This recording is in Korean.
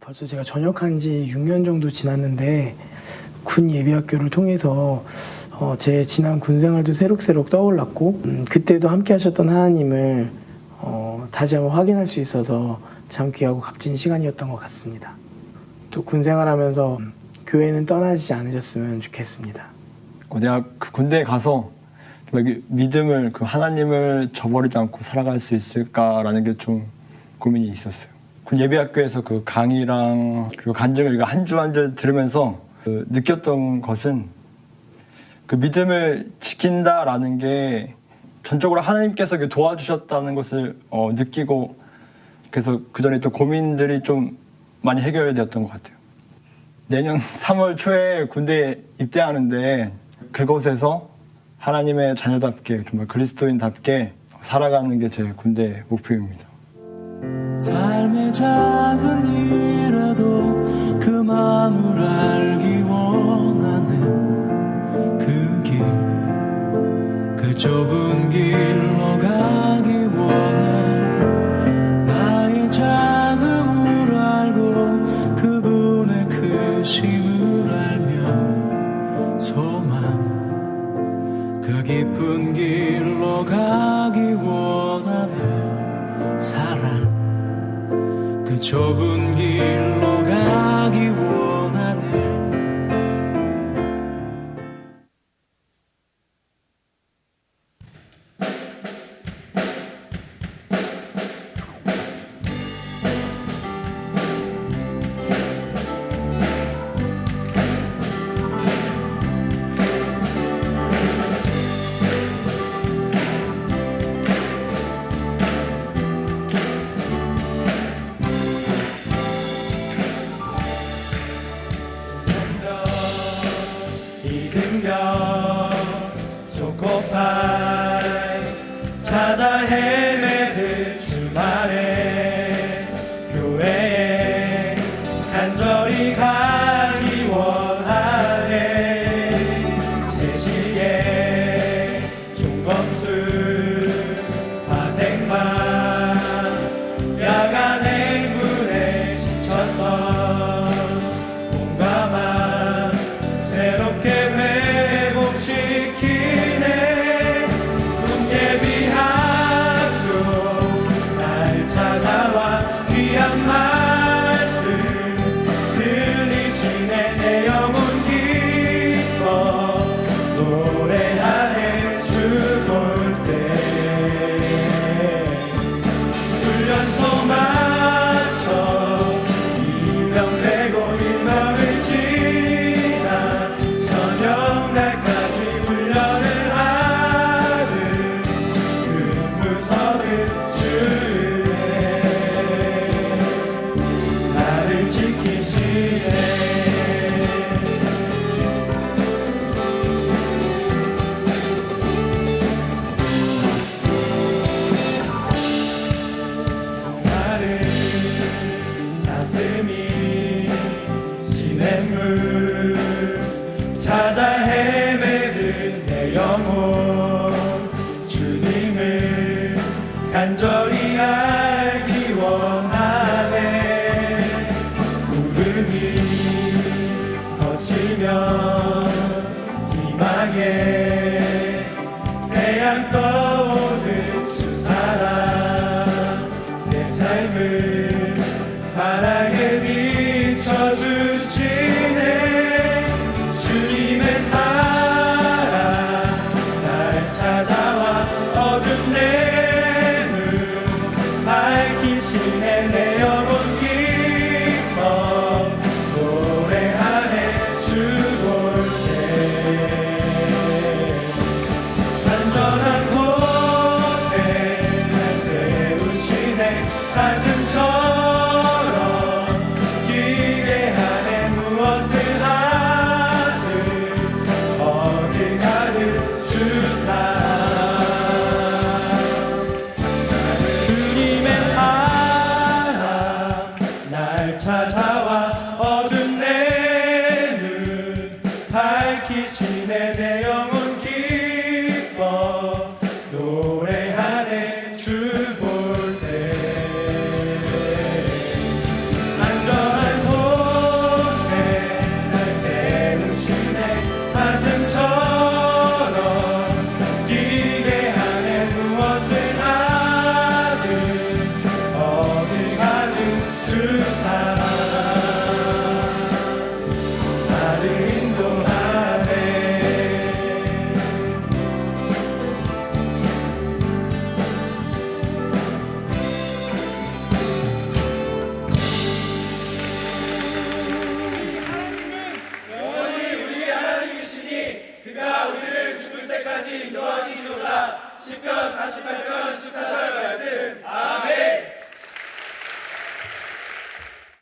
벌써 제가 전역한 지 6년 정도 지났는데 군 예비학교를 통해서 어, 제 지난 군 생활도 새록새록 떠올랐고 음, 그때도 함께 하셨던 하나님을 어, 다시 한번 확인할 수 있어서 참 귀하고 값진 시간이었던 것 같습니다. 또 군 생활하면서 음, 교회는 떠나지 않으셨으면 좋겠습니다. 어, 내가 그 군대에 가서 믿음을 그 하나님을 저버리지 않고 살아갈 수 있을까라는 게 좀 고민이 있었어요. 군 예비학교에서 그 강의랑 그리고 간증을 한주 한 주 들으면서 그 느꼈던 것은 그 믿음을 지킨다라는 게 전적으로 하나님께서 그 도와주셨다는 것을 어, 느끼고 그래서 그 전에 또 고민들이 좀 많이 해결되었던 것 같아요. 내년 3월 초에 군대에 입대하는데 그곳에서 하나님의 자녀답게 정말 그리스도인답게 살아가는 게 제 군대 목표입니다. 삶의 작은 일에도 그 마음을 알기 원하는 그 길, 그 좁은 길로 가기 원해. 나의 작음을 알고 그분의 크심을 알며 소망, 그 깊은 길로 가기 원하는 사랑. 그 좁은 길로 찾아 Oh. 찾아 to end. 인도하시는구나 10편 48편